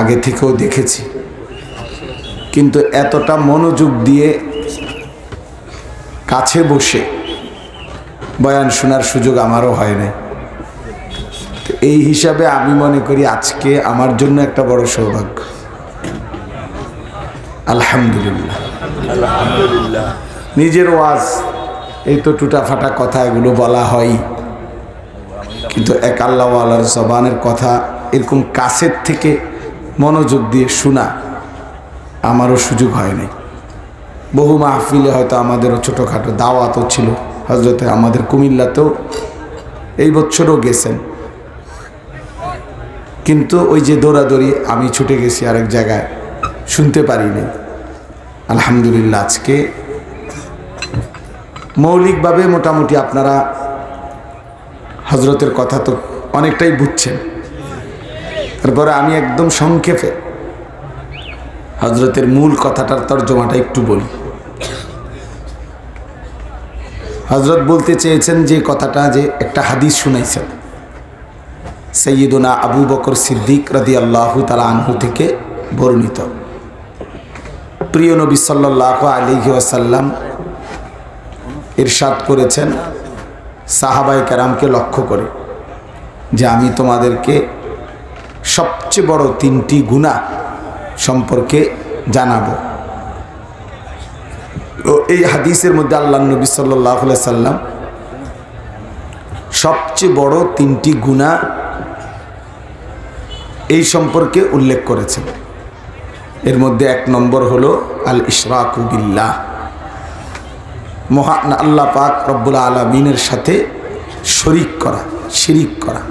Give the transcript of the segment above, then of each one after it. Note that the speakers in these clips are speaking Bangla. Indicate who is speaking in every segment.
Speaker 1: আগে থেকেও দেখেছি। কিন্তু এতটা মনোযোগ দিয়ে কাছে বসে বয়ান শোনার সুযোগ আমারও হয় নাই। এই হিসাবে আমি মনে করি আজকে আমার জন্য একটা বড় সৌভাগ্য। আলহামদুলিল্লাহ। নিজের ওয়াজ এই তো টুটা ফাটা কথা এগুলো বলা হয়। কিন্তু এক আল্লাহওয়ালার জবানের কথা এরকম কাছের থেকে মনোযোগ দিয়ে শোনা, আমারও সুযোগ হয়নি। বহু মাহফিলে হয়তো আমাদেরও ছোটোখাটো দাওয়াতও ছিল। হজরতে আমাদের কুমিল্লাতেও এই বছরও গেছেন। কিন্তু ওই যে দৌড়াদৌড়ি, আমি ছুটে গেছি আরেক জায়গায়, শুনতে পারিনি। আলহামদুলিল্লাহ, আজকে মৌলিকভাবে মোটামুটি আপনারা হজরতের কথা তো অনেকটাই বুঝছেন। তারপরে আমি একদম সংক্ষেপে হজরতের মূল কথাটার তর্জমাটা একটু বলি। হজরত বলতে চেয়েছেন যে কথাটা যে একটা হাদিস শুনাইছেন। সৈয়দনা আবু বকর সিদ্দিক রাদি আল্লাহ তালা আনহু থেকে বর্ণিত। প্রিয় নবী সাল্লাহ আলিহি ওয়াসাল্লাম ইরশাদ করেছেন সাহাবাই কারামকে লক্ষ্য করে যে আমি তোমাদেরকে সবচেয়ে বড় তিনটি গুণা সম্পর্কে জানাব। ও এই হাদিসের মধ্যে আল্লাহ নবী সাল্লাহ সাল্লাম সবচেয়ে বড় তিনটি গুণা এই সম্পর্কে উল্লেখ করেছেন। এর মধ্যে এক নম্বর হলো আল ইশরাকুবিল্লাহ মহান আল্লাহ পাক রব্বুল আলমিনের সাথে শরিক করা, শিরিক করা।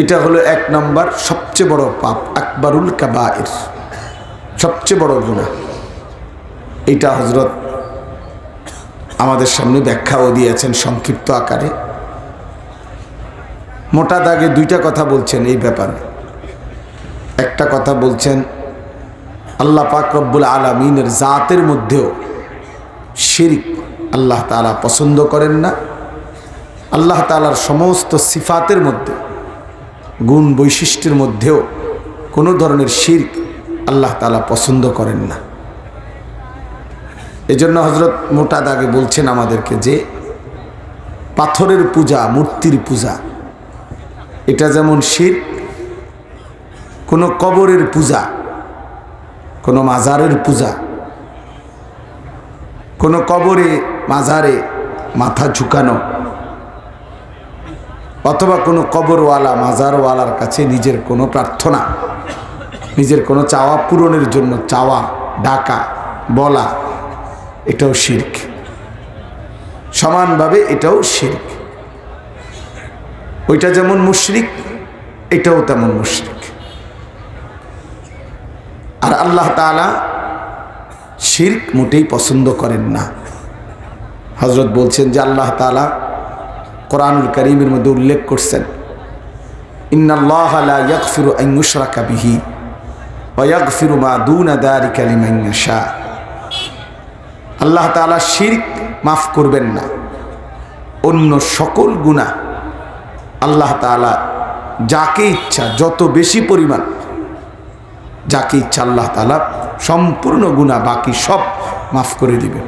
Speaker 1: এটা হলো এক নম্বর সবচেয়ে বড় পাপ, আকবরুল কাবায়ের সবচেয়ে বড় গুণা এটা হজরত আমাদের সামনে ব্যাখ্যাও দিয়েছেন সংক্ষিপ্ত আকারে। মোটা দাগে দুইটা কথা বলছেন এই ব্যাপারে। একটা কথা বলছেন, আল্লাহ পাক রব্বুল আলমিনের জাতের মধ্যেও শিরিক আল্লাহ তালা পছন্দ করেন না। আল্লাহ তালার সমস্ত সিফাতের মধ্যে গুণ বৈশিষ্ট্যের মধ্যেও কোনো ধরনের শির্ক আল্লাহ তালা পছন্দ করেন না। এজন্য হজরত মোটা দাগে বলছেন আমাদেরকে যে, পাথরের পূজা, মূর্তির পূজা, এটা যেমন শির কোনো কবরের পূজা, কোনো মাজারের পূজা, কোনো কবরে, মাজারে মাথা ঝুঁকানো অথবা কোনো কবরওয়ালা, মাজারওয়ালার কাছে নিজের কোনো প্রার্থনা, নিজের কোনো চাওয়া পূরণের জন্য চাওয়া, ডাকা, বলা, এটাও শির্ক। সমানভাবে এটাও শির্ক। ওইটা যেমন মুশরিক, এটাও তেমন মুশরিক। আর আল্লাহ তালা শির্ক মোটেই পছন্দ করেন না। হজরত বলছেন যে আল্লাহ তালা কোরআনুল করিমের মধ্যে উল্লেখ করছেন ইন্নাল্লাহফিরু আল্লাহ তাআলা শিরক মাফ করবেন না, অন্য সকল গুনাহ আল্লাহ তাআলা যাকে ইচ্ছা যত বেশি পরিমাণ, যাকে ইচ্ছা আল্লাহ তাআলা সম্পূর্ণ গুনাহ বাকি সব মাফ করে দিবেন।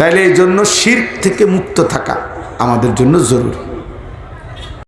Speaker 1: তাইলে এই জন্য শির থেকে মুক্ত থাকা আমাদের জন্য জরুরি।